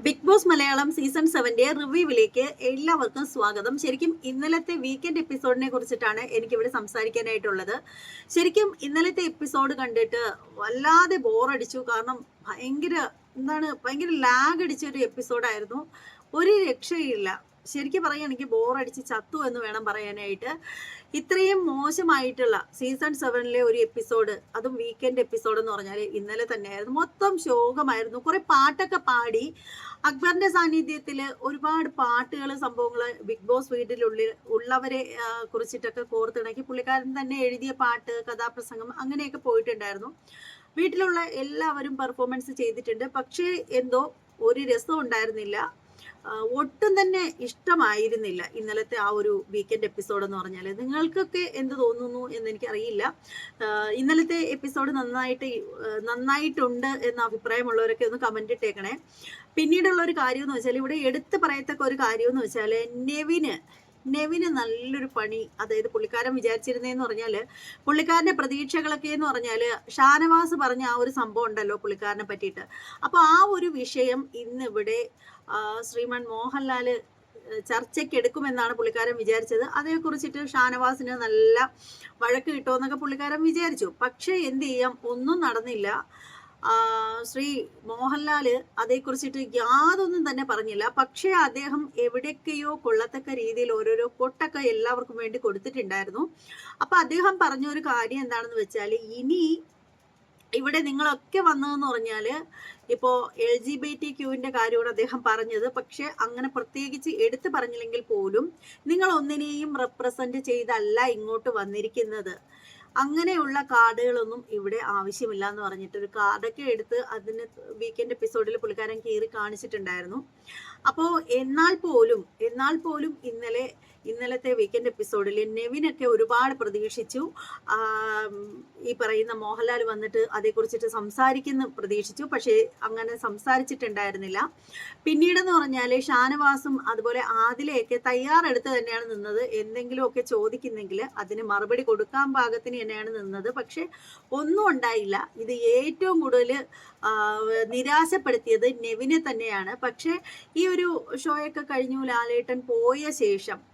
Big Boss Malayalam season സെവന്റെ റിവ്യൂവിലേക്ക് എല്ലാവർക്കും സ്വാഗതം. ശരിക്കും ഇന്നലത്തെ വീക്കെൻഡ് എപ്പിസോഡിനെ കുറിച്ചിട്ടാണ് എനിക്കിവിടെ സംസാരിക്കാനായിട്ടുള്ളത്. ശരിക്കും ഇന്നലത്തെ എപ്പിസോഡ് കണ്ടിട്ട് വല്ലാതെ ബോറടിച്ചു കാരണം ഭയങ്കര എന്താണ് ഭയങ്കര ലാഗ് അടിച്ച ഒരു എപ്പിസോഡായിരുന്നു ഒരു രക്ഷയില്ല. ശരിക്കും പറയുകയാണെങ്കിൽ ബോറടിച്ച് ചത്തു എന്ന് വേണം പറയാനായിട്ട്. ഇത്രയും മോശമായിട്ടുള്ള സീസൺ സെവനിലെ ഒരു എപ്പിസോഡ് അതും വീക്കെൻഡ് എപ്പിസോഡ് എന്ന് പറഞ്ഞാൽ ഇന്നലെ തന്നെയായിരുന്നു. മൊത്തം ശോകമായിരുന്നു. കുറെ പാട്ടൊക്കെ പാടി അക്ബറിന്റെ സാന്നിധ്യത്തിൽ ഒരുപാട് പാട്ടുകൾ സംഭവങ്ങൾ ബിഗ് ബോസ് വീട്ടിലുള്ളിൽ ഉള്ളവരെ കുറിച്ചിട്ടൊക്കെ കോർത്തിണക്കി പുള്ളിക്കാരൻ തന്നെ എഴുതിയ പാട്ട് കഥാപ്രസംഗം അങ്ങനെയൊക്കെ പോയിട്ടുണ്ടായിരുന്നു. വീട്ടിലുള്ള എല്ലാവരും പെർഫോമൻസ് ചെയ്തിട്ടുണ്ട്. പക്ഷേ എന്തോ ഒരു രസം ഉണ്ടായിരുന്നില്ല ഒട്ടും തന്നെ ഇഷ്ടമായിരുന്നില്ല ഇന്നലത്തെ ആ ഒരു വീക്കെൻഡ് എപ്പിസോഡ് എന്ന് പറഞ്ഞാൽ നിങ്ങൾക്കൊക്കെ എന്ത് തോന്നുന്നു എന്ന് എനിക്കറിയില്ല. ഇന്നലത്തെ എപ്പിസോഡ് നന്നായിട്ട് നന്നായിട്ടുണ്ട് എന്ന അഭിപ്രായമുള്ളവരൊക്കെ ഒന്ന് കമന്റ് ഇട്ടേക്കണേ. പിന്നീടുള്ള ഒരു കാര്യം എന്ന് വെച്ചാൽ ഇവിടെ എടുത്തു പറയത്തക്ക ഒരു കാര്യം എന്ന് വെച്ചാൽ നെവിന് നെവിന് നല്ലൊരു പണി അതായത് പുള്ളിക്കാരൻ വിചാരിച്ചിരുന്നേന്ന് പറഞ്ഞാൽ പുള്ളിക്കാരന്റെ പ്രതീക്ഷകളൊക്കെ എന്ന് പറഞ്ഞാൽ ഷാനവാസ് പറഞ്ഞ ആ ഒരു സംഭവം ഉണ്ടല്ലോ പുള്ളിക്കാരനെ പറ്റിയിട്ട്. അപ്പൊ ആ ഒരു വിഷയം ഇന്നിവിടെ ശ്രീമാൻ മോഹൻലാൽ ഏഹ്, ചർച്ചയ്ക്ക് എടുക്കുമെന്നാണ് പുള്ളിക്കാരൻ വിചാരിച്ചത്. അതേക്കുറിച്ചിട്ട് ഷാനവാസിന് നല്ല വഴക്ക് കിട്ടുമെന്നൊക്കെ പുള്ളിക്കാരൻ വിചാരിച്ചു. പക്ഷേ എന്ത് ചെയ്യാം? ഒന്നും നടന്നില്ല. ശ്രീ മോഹൻലാൽ അതേക്കുറിച്ചിട്ട് യാതൊന്നും തന്നെ പറഞ്ഞില്ല. പക്ഷേ അദ്ദേഹം എവിടെയൊക്കെയോ കൊള്ളത്തക്ക രീതിയിൽ ഓരോരോ കൊട്ടൊക്കെ എല്ലാവർക്കും വേണ്ടി കൊടുത്തിട്ടുണ്ടായിരുന്നു. അപ്പൊ അദ്ദേഹം പറഞ്ഞ ഒരു കാര്യം എന്താണെന്ന് വെച്ചാൽ ഇനി ഇവിടെ നിങ്ങളൊക്കെ വന്നതെന്ന് പറഞ്ഞാൽ ഇപ്പോ എൽ ജി ബി ടി ക്യൂവിന്റെ കാര്യമാണ് അദ്ദേഹം പറഞ്ഞത്. പക്ഷെ അങ്ങനെ പ്രത്യേകിച്ച് എടുത്തു പറഞ്ഞില്ലെങ്കിൽ പോലും നിങ്ങൾ ഒന്നിനെയും റെപ്രസെന്റ് ചെയ്തല്ല ഇങ്ങോട്ട് വന്നിരിക്കുന്നത്. അങ്ങനെയുള്ള കാർഡുകളൊന്നും ഇവിടെ ആവശ്യമില്ല എന്ന് പറഞ്ഞിട്ട് ഒരു കാർഡൊക്കെ എടുത്ത് അതിന് വീക്കെൻഡ് എപ്പിസോഡിൽ പുള്ളിക്കാരൻ കീറി കാണിച്ചിട്ടുണ്ടായിരുന്നു. അപ്പോൾ എന്നാൽ പോലും എന്നാൽ പോലും ഇന്നലെ ഇന്നലത്തെ വീക്കെൻഡ് എപ്പിസോഡിൽ നെവിനൊക്കെ ഒരുപാട് പ്രതീക്ഷിച്ചു. ഈ പറയുന്ന മോഹൻലാൽ വന്നിട്ട് അതേക്കുറിച്ചിട്ട് സംസാരിക്കുന്നു പ്രതീക്ഷിച്ചു. പക്ഷേ അങ്ങനെ സംസാരിച്ചിട്ടുണ്ടായിരുന്നില്ല. പിന്നീടെന്ന് പറഞ്ഞാൽ ഷാനവാസും അതുപോലെ ആദിലയൊക്കെ തയ്യാറെടുത്ത് തന്നെയാണ് നിന്നത്. എന്തെങ്കിലുമൊക്കെ ചോദിക്കുന്നെങ്കിൽ അതിന് മറുപടി കൊടുക്കാൻ പാകത്തിന് തന്നെയാണ് നിന്നത്. പക്ഷേ ഒന്നും ഉണ്ടായില്ല. ഇത് ഏറ്റവും കൂടുതൽ നിരാശപ്പെടുത്തിയത് നെവിനെ തന്നെയാണ്. പക്ഷേ ഈ ഒരു ഷോയൊക്കെ കഴിഞ്ഞു ലാലേട്ടൻ പോയ ശേഷം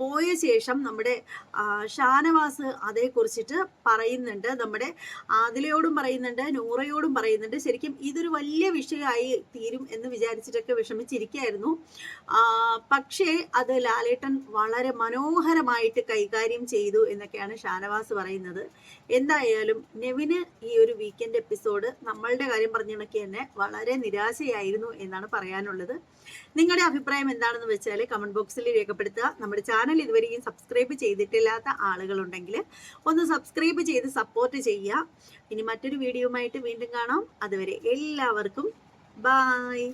പോയ ശേഷം നമ്മുടെ ഷാനവാസ് അതേക്കുറിച്ചിട്ട് പറയുന്നുണ്ട്. നമ്മുടെ ആദിലയോടും പറയുന്നുണ്ട് നൂറയോടും പറയുന്നുണ്ട്. ശരിക്കും ഇതൊരു വലിയ വിഷയമായി തീരും എന്ന് വിചാരിച്ചിട്ടൊക്കെ വിഷമിച്ചിരിക്കുകയായിരുന്നു പക്ഷേ അത് ലാലേട്ടൻ വളരെ മനോഹരമായിട്ട് കൈകാര്യം ചെയ്തു എന്നൊക്കെയാണ് ഷാനവാസ് പറയുന്നത്. എന്തായാലും നെവിന് ഈ ഒരു വീക്കെൻഡ് എപ്പിസോഡ് നമ്മളുടെ കാര്യം പറഞ്ഞ തന്നെ വളരെ നിരാശയായിരുന്നു എന്നാണ് പറയാനുള്ളത്. നിങ്ങളുടെ അഭിപ്രായം എന്താണെന്ന് വെച്ചാൽ കമന്റ് ബോക്സിൽ രേഖപ്പെടുത്തുക. നമ്മുടെ ചാനൽ ഇതുവരെയും സബ്സ്ക്രൈബ് ചെയ്തിട്ടില്ലാത്ത ആളുകളുണ്ടെങ്കിൽ ഒന്ന് സബ്സ്ക്രൈബ് ചെയ്ത് സപ്പോർട്ട് ചെയ്യുക. ഇനി മറ്റൊരു വീഡിയോയുമായിട്ട് വീണ്ടും കാണാം. അതുവരെ എല്ലാവർക്കും ബായ്